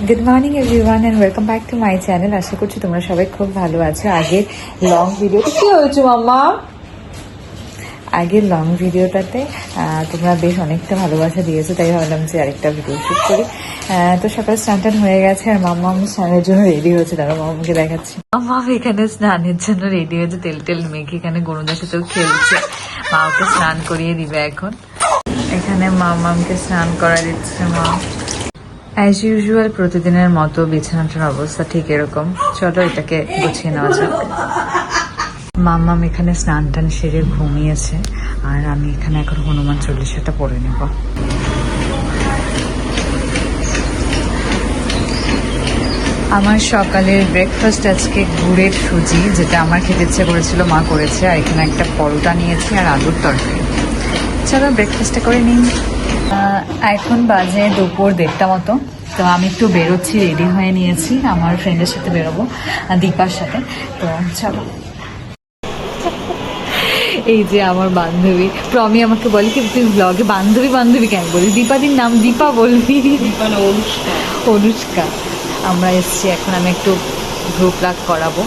Good morning everyone and welcome back to my channel আশা করছি তোমরা সবাই খুব ভালো আছো। আগের লং ভিডিওতে কি হয়েছে, মাম্মা? আগের লং ভিডিওটাতে তোমরা বেশ অনেকটা ভালোবাসা দিয়েছ, তাই ভাবলাম যে আরেকটা ভিডিও শুট করি। তো সকালে স্নান টান হয়ে গেছে, আর মাম্মা আমি স্নানের জন্য রেডি হয়েছে। তারা মামাকে দেখাচ্ছি। মাম্মা, এখানে স্নানের জন্য রেডি হয়েছে, তেল তেল মেখে এখানে গরুদের সাথেও খেলছে। মা ওকে স্নান করিয়ে দিবে এখন। এখানে মামামকে স্নান করা দিচ্ছে মা। অ্যাজ ইউজুয়াল প্রতিদিনের মতো বিছানাটার অবস্থা ঠিক এরকম। চলো এটাকে গুছিয়ে নেওয়া যাক। মাম্মাম এখানে স্নান টান সেরে ঘুমিয়েছে, আর আমি এখানে এখন হনুমান চল্লিশাটা পড়ে নেব। আমার সকালের ব্রেকফাস্ট আজকে গুড়ের সুজি, যেটা আমার খেতে ইচ্ছে করেছিল, মা করেছে, আর এখানে একটা পরোটা নিয়েছি আর আলুর তরকারি। চলো ব্রেকফাস্টটা করে নিই। এখন বাজে দুপুর দেড়টা মতো। তো আমি একটু বেরোচ্ছি রেডি হয়ে নিয়েছি। আমার ফ্রেন্ডের সাথে বেরোবো দীপার সাথে। তো চলো। এই যে আমার বান্ধবী। প্রমি আমাকে বলে কি তুই ব্লগে বান্ধবী বান্ধবী কেন বলি দীপাদির নাম দীপা বলবি। অনুষ্কা। আমরা এসছি এখন আমি একটু গ্রুপ লাগ করাবো।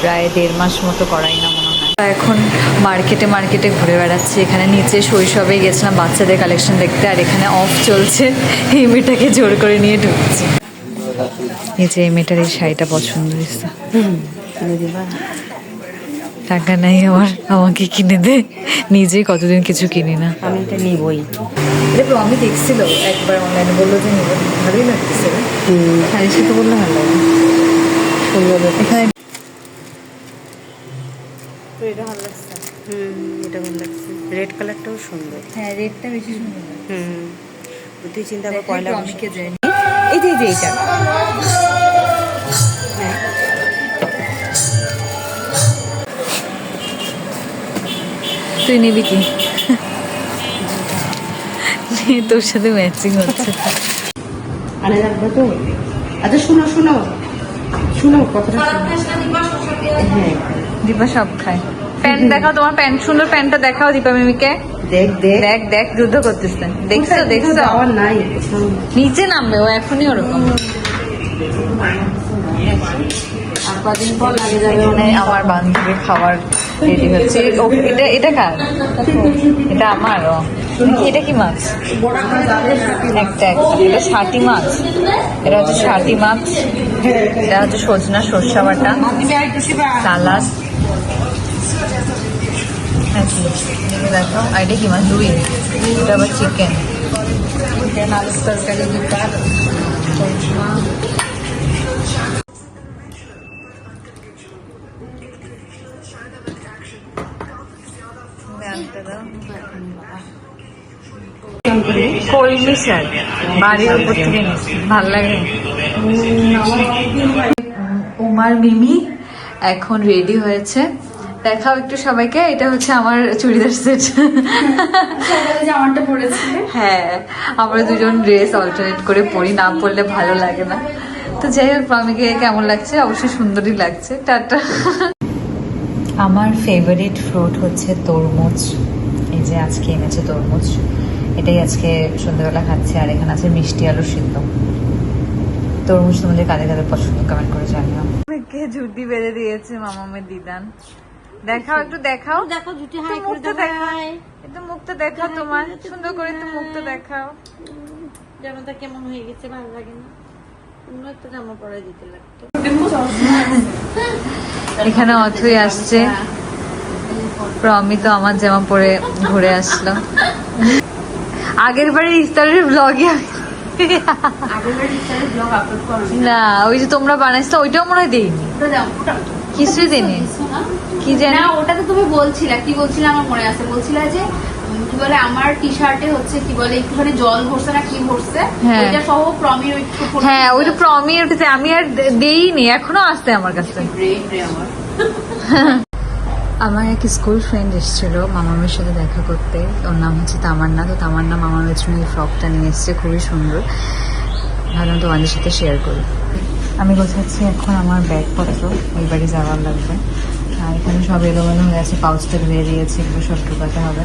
প্রায় দেড় মাস মতো করাই না এখন মার্কেটে মার্কেটে ঘুরে বেড়াচ্ছি। এখানে নিচে শৈশবে গেছিলাম বাচ্চাদের কালেকশন দেখতে আর এখানে অফ চলছে। এই মেয়েটাকে জোর করে নিয়ে ঢুকছি। এই যে এই মেয়েটার এই শাড়িটা পছন্দ হয়েছে। টাকা নাই আমার আমাকে কিনে দে। নিজে কতদিন কিছু কিনি না। আমি এটা নিবই। এটা আমি দেখছিল একবার অনলাইনে বলল যে নিব। ভালোই লাগতেছে রে শাড়ির সাথে বললে ভালো লাগে। সুন্দর এখানে তো এটা ভালো লাগছে। হুম। এটা ভালো লাগছে। রেড কালারটাও সুন্দর। হ্যাঁ রেটটা বেশি সুন্দর হুম। তুই চিন্তা কর পয়লা বৈশাখ। যায়নি এই যে যে এইটা। তুই নিবি কি? তোর সাথে ম্যাচিং হচ্ছে। আনে রাখবে তো আচ্ছা শোনো শোনো। শোনো কথাটা শোনো। হ্যাঁ। দীপা সব খায়। প্যান্ট দেখাও তোমার প্যান্ট সুন্দর প্যান্টটা দেখাও দীপা মিমিকে। দেখ দেখ। দেখ দেখ যুদ্ধ করতেছে। দেখছ দেখছ? আমার নাই নিচে নামবে ও এখনই ওরকম। কদিন পর লাগে যাবে এখানে আমার বান্ধবীর খাবার রেডি হচ্ছে। এটা এটা কার? এটা আমার এটা কি মাছ? একটা একটা। এটা ছাটি মাছ। এটা হচ্ছে ছাটি মাছ। এটা হচ্ছে সজনা সর্ষা বাটা। সালাদ। হ্যাঁ দেখো আর এটা কি মাছ? রুই। এটা আবার চিকেন উমার মিমি এখন রেডি হয়েছে। দেখাও একটু সবাইকে, এটা হচ্ছে আমার চুড়িদার সেট জামাটা পরেছে হ্যাঁ আমরা দুজন ড্রেস অল্টারনেট করে পরি, না পরলে ভালো লাগে না। তো যাই হোক, মামিকে কেমন লাগছে? অবশ্যই সুন্দরই লাগছে। টাটা। আমার ফেভারিট ফ্রুট হচ্ছে তরমুজ। এই যে আজকে এনেছে তরমুজ। এটাই আজকে সন্ধ্যাবেলা খাচ্ছি আর এখানে আছে মিষ্টি আলু সিদ্ধ। তরমুজ তোমাদের কাদের কাদের পছন্দ কমেন্ট করে জানিও। কে ঝুটি বেঁধে দিয়েছে মামামের দিদান। দেখাও একটু দেখাও। দেখো জুটি একটু হাই মুখটা দেখাও। একটু মুখটা দেখাও তোমার। সুন্দর করে একটু মুখটা দেখাও। যেন জামাটা কেমন হয়ে গেছে ভালো লাগে না। অন্য একটা জামা পরে দিতে লাগতো। এখানে অথই আসছে। প্রমি তো আমার জামা পরে ঘুরে আসলো। আগের বারে ইফতারের ব্লগে না ওই যে তোমরা বানাইছো ওইটাও মনে হয় দিইনি। কিছুই দিনে কি জানি ওটা তো তুমি বলছিলা। কি বলছিলে আমার মনে আছে? বলছিলা যে কি বলে আমার টি শার্টে হচ্ছে কি বলে একটুখানি জল ভরছে না কি ভরছে? হ্যাঁ। ওইটা সহ প্রমির হ্যাঁ ওইটা প্রমি ওটাতে আমি আর দেইনি এখনও আসছে আমার কাছে। আমার। আমার এক স্কুল ফ্রেন্ড এসেছিল মামামের সাথে দেখা করতে। ওর নাম হচ্ছে তামান্না তো তামান্না মামামের জন্য এই ফ্রকটা নিয়ে এসছে খুবই সুন্দর। ভাবলাম তোমাদের সাথে শেয়ার করি। আমি গোছাচ্ছি এখন আমার ব্যাগপত্র ওই বাড়ি যাওয়ার লাগবে। আর এখানে সব এলোমেলো হয়ে আছে পাউচটা ধুয়ে দিয়েছি এগুলো সব ঢুকাতে হবে।